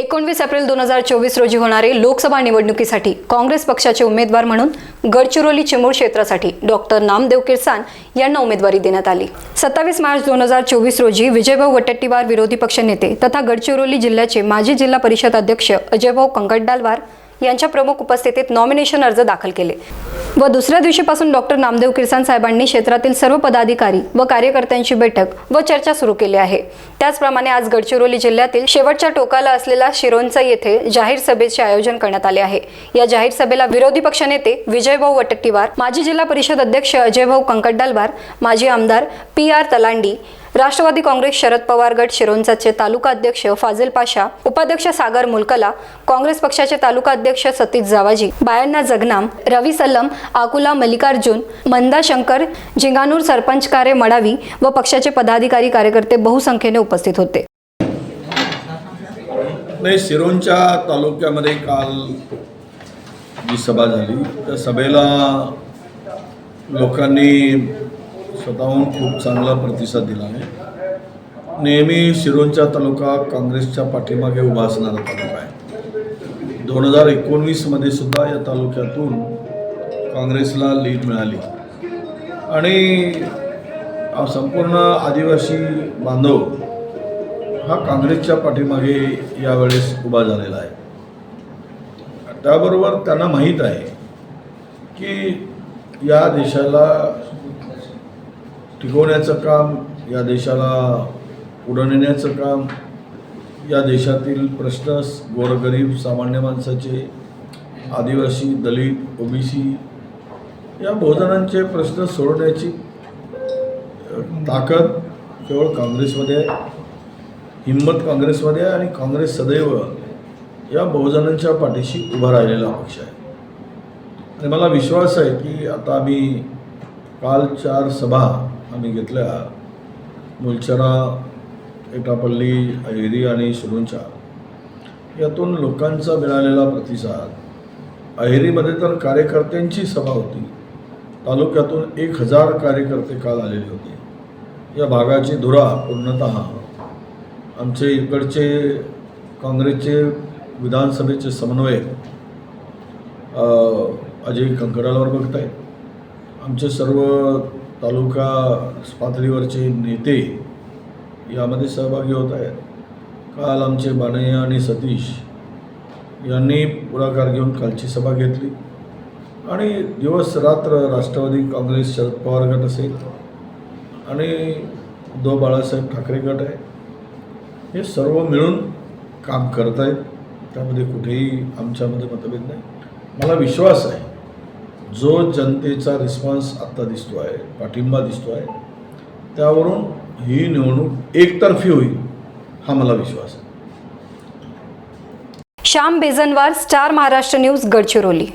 एकोणवीस एप्रिल दोन हजार चोवीस रोजी होणारे लोकसभा निवडणुकीसाठी काँग्रेस पक्षाचे उमेदवार म्हणून गडचिरोली चिमूर क्षेत्रासाठी डॉक्टर नामदेव किरसान यांना उमेदवारी देण्यात आली. सत्तावीस मार्च दोन हजार चोवीस रोजी विजयभाऊ वटट्टीवार विरोधी पक्षनेते तथा गडचिरोली जिल्ह्याचे माजी जिल्हा परिषद अध्यक्ष अजयभाऊ कंगड्डालवार यांच्या प्रमुख उपस्थितीत नॉमिनेशन अर्ज दाखल केले. व दुसऱ्या दिवशीपासून डॉक्टर नामदेव किरसान साहेबांनी क्षेत्रातील सर्व पदाधिकारी व कार्यकर्त्यांची बैठक व चर्चा सुरू केली आहे. त्याचप्रमाणे आज गडचिरोली जिल्ह्यातील शेवटच्या टोकाला असलेला शिरोंचा येथे जाहीर सभेचे आयोजन करण्यात आले आहे. या जाहीर सभेला विरोधी पक्षनेते विजयभाऊ वटट्टीवार माजी जिल्हा परिषद अध्यक्ष अजयभाऊ कंकड्डालवार माजी आमदार पी आर तलांडी राष्ट्रवादी काँग्रेस शरद पवार गट शिरोंचाचे तालुका अध्यक्ष फाजिल पाशा उपाध्यक्ष सागर मुलकला काँग्रेस पक्षाचे तालुका अध्यक्ष सतीश जावाजी बायांना जगनाम रवी सल्लम आकुला मल्लिकार्जुन मंदा शंकर जिंगानूर सरपंच कार्य मडावी व पक्षाचे पदाधिकारी कार्यकर्ते बहुसंख्येने उपस्थित होते. नाही सिरोंच्या तालुक्यामध्ये काल जी सभा झाली त्या सभेला लोकांनी स्वतःहून खूप चांगला प्रतिसाद दिला आहे. नेहमी शिरोंचा तालुका काँग्रेसच्या पाठीमागे उभा असणारा तालुका आहे. दोन हजार एकोणवीसमध्ये सुद्धा या तालुक्यातून काँग्रेसला लीड मिळाली. आणि संपूर्ण आदिवासी बांधव हा काँग्रेसच्या पाठीमागे यावेळेस उभा झालेला आहे. त्याबरोबर त्यांना माहीत आहे की या देशाला टिकवण्याचं काम या देशाला पुढं नेण्याचं काम या देशातील प्रश्न गोरगरीब सामान्य माणसाचे आदिवासी दलित ओबीसी या बहुजनांचे प्रश्न सोडवण्याची ताकद केवळ काँग्रेसमध्ये आहे. हिंमत काँग्रेसमध्ये आहे आणि काँग्रेस सदैव या बहुजनांच्या पाठीशी उभा राहिलेला पक्ष आहे. आणि मला विश्वास आहे की आता आम्ही काल चार सभा आम्ही घेतल्या. मुलचरा एटापल्ली अहेरी आणि सुरुंचा. यातून लोकांचा मिळालेला प्रतिसाद. अहेरीमध्ये तर कार्यकर्त्यांची सभा होती. तालुक्यातून एक हजार कार्यकर्ते काल आलेले होते. या भागाची धुरा पूर्णतः आमचे इकडचे काँग्रेसचे विधानसभेचे समन्वयक अजय कंकडालवर बघत आहेत आमचे सर्व तालुका पातळीवरचे नेते यामध्ये सहभागी होत आहेत. काल आमचे बाणय्या आणि सतीश यांनी पुढाकार घेऊन कालची सभा घेतली. आणि दिवस रात्र राष्ट्रवादी काँग्रेस शरद पवार गट असेल आणि उद्धव बाळासाहेब ठाकरे गट आहे. हे सर्व मिळून काम करत आहेत त्यामध्ये कुठेही आमच्यामध्ये मतभेद नाही. मला विश्वास आहे जो जनतेचा रिस्पॉन्स आत्ता दिसतो आहे पाठिंबा दिसतो आहे त्यावरून ही निवडणूक एकतर्फी होईल हा मला विश्वास आहे. Shyam Bejanwar Star Maharashtra news Gadchiroli.